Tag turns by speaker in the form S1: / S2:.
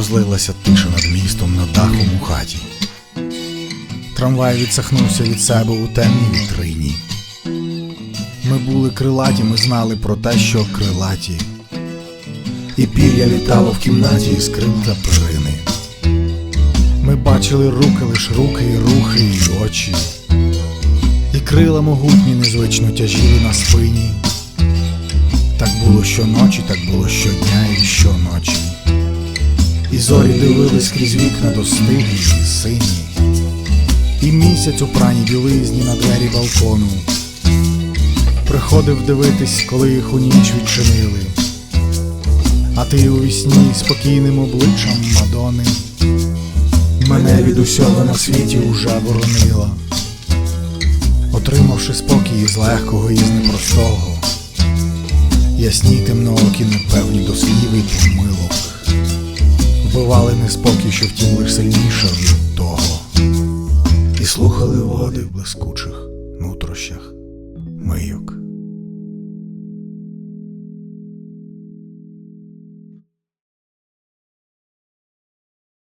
S1: розлилася тиша над містом над дахом у хаті. Трамвай відсахнувся від себе у темній вітрині. Ми були крилаті, ми знали про те, що крилаті. І пір'я літало в кімнаті і скрив за. Ми бачили руки, лиш руки, і рухи, і очі. І крила могутні незвично тяжіли на спині. Так було щоночі, так було щодня і щоночі. Зорі дивились крізь вікна достиглі і сині. І місяць у праній білизні на двері балкону. Приходив дивитись, коли їх у ніч відчинили. А ти у вісні спокійним обличчям Мадони Мене від усього на світі уже боронила, отримавши спокій із легкого і з непростого, ясні темноокі непевні до слів і помилок, вбивали неспокій, що втім лиш сильніше від того, і слухали води в блискучих нутрощах мийок.